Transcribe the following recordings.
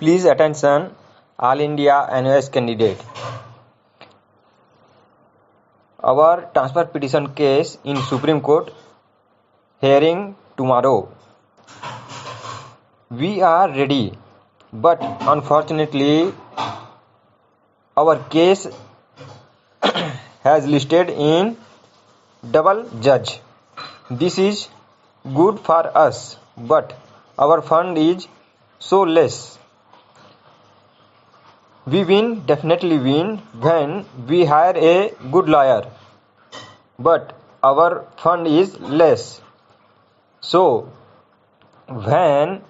Please attention all India NOS candidate. Our transfer petition case in Supreme Court hearing tomorrow. We are ready, but unfortunately our case has listed in double judge. This is good for us, but our fund is so less. We win, definitely win, when we hire a good lawyer, but our fund is less. So, when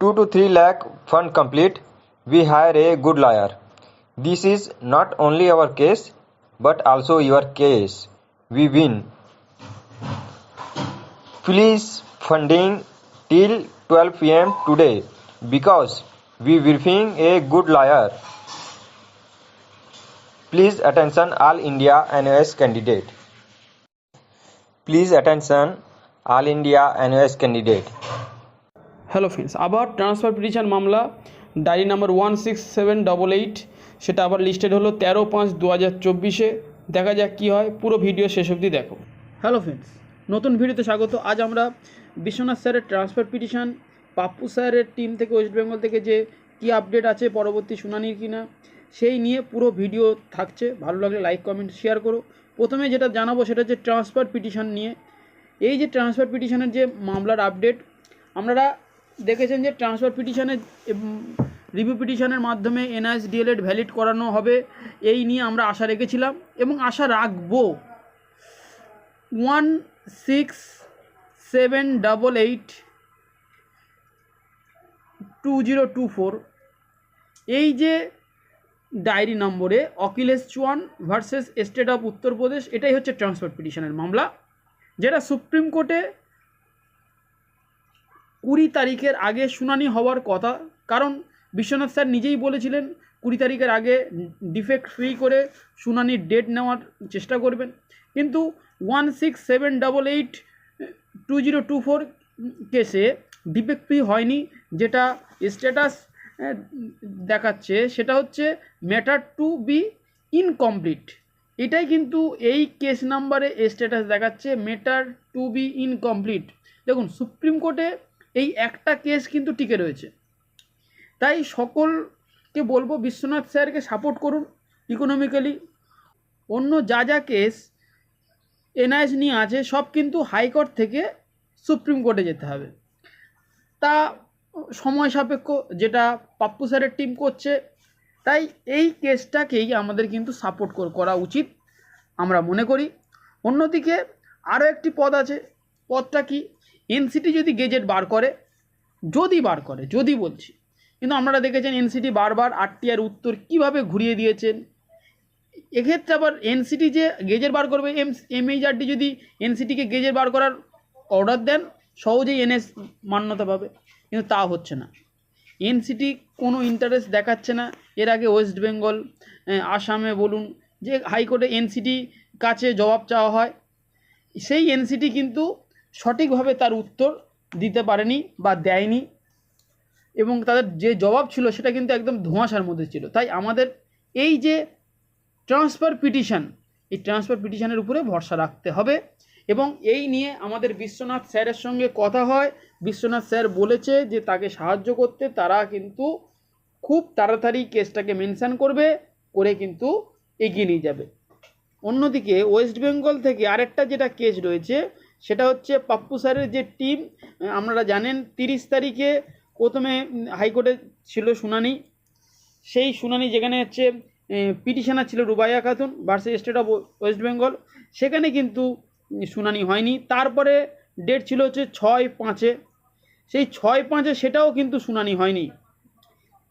2 to 3 lakh fund complete, we hire a good lawyer. This is not only our case, but also your case. We win. Please funding till 12 pm today because we will briefing a good lawyer. Please attention all India NOS candidate. Please attention all India NOS candidate. Hello friends আবার transfer petition মামলা diary number one six seven double eight সেটা আবার listed হলো তেরো পাঁচ দু হাজার চব্বিশে দেখা যাক কী হয় পুরো ভিডিও শেষ অবধি দেখো হ্যালো ফ্রেন্ডস নতুন ভিডিওতে স্বাগত আজ আমরা বিশ্বনাথ স্যারের ট্রান্সফার পিটিশন পাপ্পু স্যারের টিম থেকে ওয়েস্ট বেঙ্গল থেকে যে কী আপডেট আছে পরবর্তী শুনানির কিনা সেই নিয়ে পুরো ভিডিও থাকছে। ভালো লাগলে লাইক কমেন্ট শেয়ার করো। প্রথমে যেটা জানাব সেটা হচ্ছে ট্রান্সফার পিটিশন নিয়ে। এই যে ট্রান্সফার পিটিশনের যে মামলার আপডেট আপনারা দেখেছেন যে ট্রান্সফার পিটিশনের রিভিউ পিটিশনের মাধ্যমে এনআইএস ডিএলএড ভ্যালিড করানো হবে। এই নিয়ে আমরা আশা রেখেছিলাম এবং আশা রাখব। One six seven double eight two zero two four এই যে ডায়েরি নম্বরে Akhilesh Chauhan versus state of Uttar Pradesh এটাই হচ্ছে ট্রান্সফার পিটিশনের মামলা, যেটা সুপ্রিম কোর্টে কুড়ি তারিখের আগে শুনানি হওয়ার কথা। কারণ বিশ্বনাথ স্যার নিজেই বলেছিলেন, কুড়ি তারিখের আগে ডিফেক্ট ফ্রি করে শুনানির ডেট নেওয়ার চেষ্টা করবেন। কিন্তু one six seven double eight two zero two four কেসে ডিফেক্ট ফ্রি হয়নি, যেটা স্ট্যাটাস দেখাচ্ছে, সেটা হচ্ছে ম্যাটার টু বি ইনকমপ্লিট এটাই কিন্তু এই কেস নাম্বারে স্ট্যাটাস দেখাচ্ছে মেটার টু বি ইনকমপ্লিট দেখুন, সুপ্রিম কোর্টে এই একটা কেস কিন্তু টিকে রয়েছে। তাই সকলকে বলব, বিশ্বনাথ স্যারকে সাপোর্ট করুন ইকোনমিক্যালি অন্য যা যা কেস এনআইএস নিয়ে আছে, সব কিন্তু হাইকোর্ট থেকে সুপ্রিম কোর্টে যেতে হবে। তা সময় সাপেক্ষ যেটা পাপ্পু স্যারের টিম করছে, তাই এই কেসটাকেই আমাদের কিন্তু সাপোর্ট করা উচিত, আমরা মনে করি। অন্যদিকে আরও একটি পদ আছে, পদটা কি? এনসিটি যদি গেজেট বার করে, যদি বার করে, যদি বলছি, কিন্তু আপনারা দেখেছেন এনসিটি বারবার আরটিআর উত্তর কীভাবে ঘুরিয়ে দিয়েছেন? এক্ষেত্রে আবার এনসিটি যে গেজের বার করবে এম এমএইচআরডি যদি এনসিটিকে গেজের বার করার অর্ডার দেন, সহজেই এনএস মান্যতা পাবে। কিন্তু তা হচ্ছে না। এনসিটি কোনো ইন্টারেস্ট দেখাচ্ছে না। এর আগে ওয়েস্ট বেঙ্গল আসামে বলুন, যে হাইকোর্টে এনসিটি কাছে জবাব চাওয়া হয়, সেই এনসিটি কিন্তু সঠিকভাবে তার উত্তর দিতে পারেনি বা দেয়নি এবং তাদের যে জবাব ছিল সেটা কিন্তু একদম ধোঁয়াশার মধ্যে ছিল। তাই আমাদের এই যে ট্রান্সফার পিটিশন এই ট্রান্সফার পিটিশনের উপরে ভরসা রাখতে হবে এবং এই নিয়ে আমাদের বিশ্বনাথ স্যারের সঙ্গে কথা হয়। বিশ্বনাথ স্যার বলেছে যে তাকে সাহায্য করতে তারা কিন্তু খুব তাড়াতাড়ি কেসটাকে মেনশান করবে, করে কিন্তু এগিয়ে নিয়ে যাবে। অন্যদিকে ওয়েস্ট বেঙ্গল থেকে আরেকটা যেটা কেস রয়েছে, সেটা হচ্ছে পাপ্পু স্যারের যে টিম, আপনারা জানেন তিরিশ তারিখে প্রথমে হাইকোর্টে ছিল শুনানি। সেই শুনানি যেখানে হচ্ছে পিটিশনার ছিল Rubaiya Khatun versus state of West Bengal. সেখানে কিন্তু শুনানি হয়নি। তারপরে ডেট ছিল হচ্ছে ছয় পাঁচে। সেই ছয় পাঁচে সেটাও কিন্তু শুনানি হয়নি।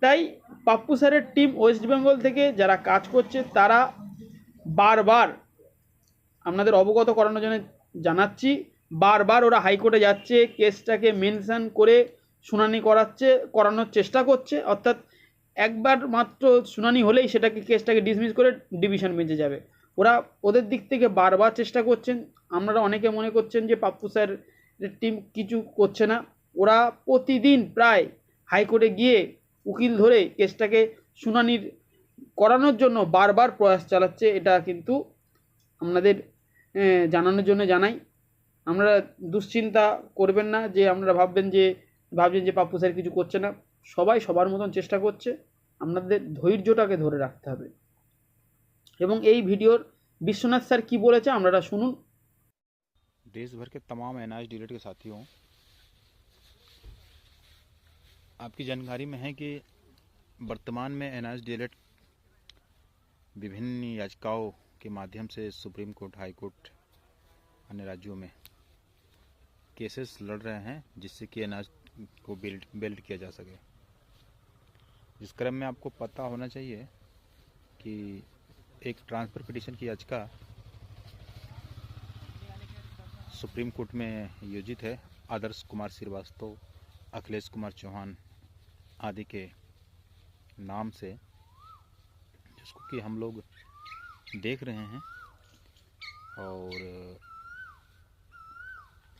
তাই পাপ্পু স্যারের টিম ওয়েস্ট বেঙ্গল থেকে যারা কাজ করছে, তারা বারবার আপনাদের অবগত করানোর জন্য জানাচ্ছি, বারবার ওরা হাইকোর্টে যাচ্ছে, কেসটাকে মেনশান করে শুনানি করাচ্ছে, করানোর চেষ্টা করছে, অর্থাৎ একবার মাত্র শুনানি হলেই সেটাকে, কেসটাকে ডিসমিস করে ডিভিশন বেঁচে যাবে। ওরা ওদের দিক থেকে বারবার চেষ্টা করছেন। আপনারা অনেকে মনে করছেন যে পাপ্পু স্যার টিম কিছু করছে না। ওরা প্রতিদিন প্রায় হাইকোর্টে গিয়ে উকিল ধরে কেসটাকে শুনানির করানোর জন্য বারবার প্রয়াস চালাচ্ছে এটা কিন্তু আপনাদের আহ, জানানোর জন্য জানাই আমরা দুশ্চিন্তা করবেন না যে আপনারা ভাববেন যে ভাবছেন যে পাপ্পু স্যার কিছু করছে না সবাই সবার মতন চেষ্টা করছে আপনাদের ধৈর্যটাকে ধরে রাখতে হবে এবং এই ভিডিওর বিশ্বনাথ স্যার কি বলেছে আপনারা শুনুন देश भर के तमाम एन डीलेट के साथियों आपकी जानकारी में है कि वर्तमान में एन डीलेट विभिन्न याचिकाओं के माध्यम से सुप्रीम कोर्ट, हाई कोर्ट, अन्य राज्यों में केसेस लड़ रहे हैं जिससे कि अनाज को बिल्ड बिल्ड किया जा सके। इस क्रम में आपको पता होना चाहिए कि एक ट्रांसफ़र पिटीशन की याचिका सुप्रीम कोर्ट में योजित है, आदर्श कुमार श्रीवास्तव अखिलेश कुमार चौहान आदि के नाम से, जिसको कि हम लोग देख रहे हैं और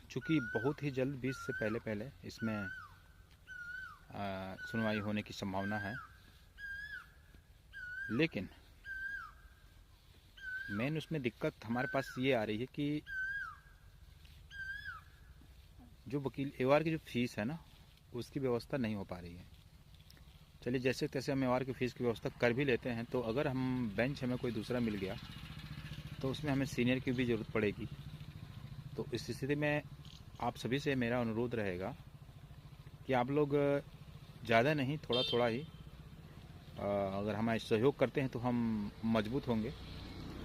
चूँकि बहुत ही जल्द बीस से पहले पहले इसमें सुनवाई होने की संभावना है। लेकिन मेन उसमें दिक्कत हमारे पास ये आ रही है कि जो वकील, एवार की जो फ़ीस है ना उसकी व्यवस्था नहीं हो पा रही है। चलिए, जैसे तैसे हम एवार की फ़ीस की व्यवस्था कर भी लेते हैं तो अगर हम बेंच हमें कोई दूसरा मिल गया तो उसमें हमें सीनियर की भी ज़रूरत पड़ेगी। तो इस स्थिति में आप सभी से मेरा अनुरोध रहेगा कि आप लोग ज़्यादा नहीं थोड़ा थोड़ा ही अगर हमारे सहयोग करते हैं तो हम मज़बूत होंगे।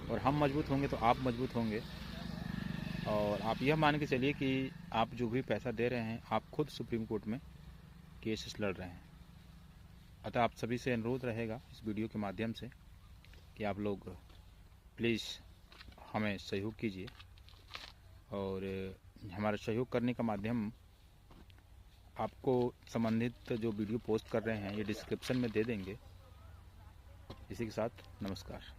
और हम मज़बूत होंगे तो आप मज़बूत होंगे। और आप यह मान के चलिए कि आप जो भी पैसा दे रहे हैं, आप खुद सुप्रीम कोर्ट में केसेस लड़ रहे हैं। अतः आप सभी से अनुरोध रहेगा इस वीडियो के माध्यम से कि आप लोग प्लीज़ हमें सहयोग कीजिए और हमारा सहयोग करने का माध्यम आपको संबंधित जो वीडियो पोस्ट कर रहे हैं, ये डिस्क्रिप्शन में दे देंगे। इसी के साथ नमस्कार।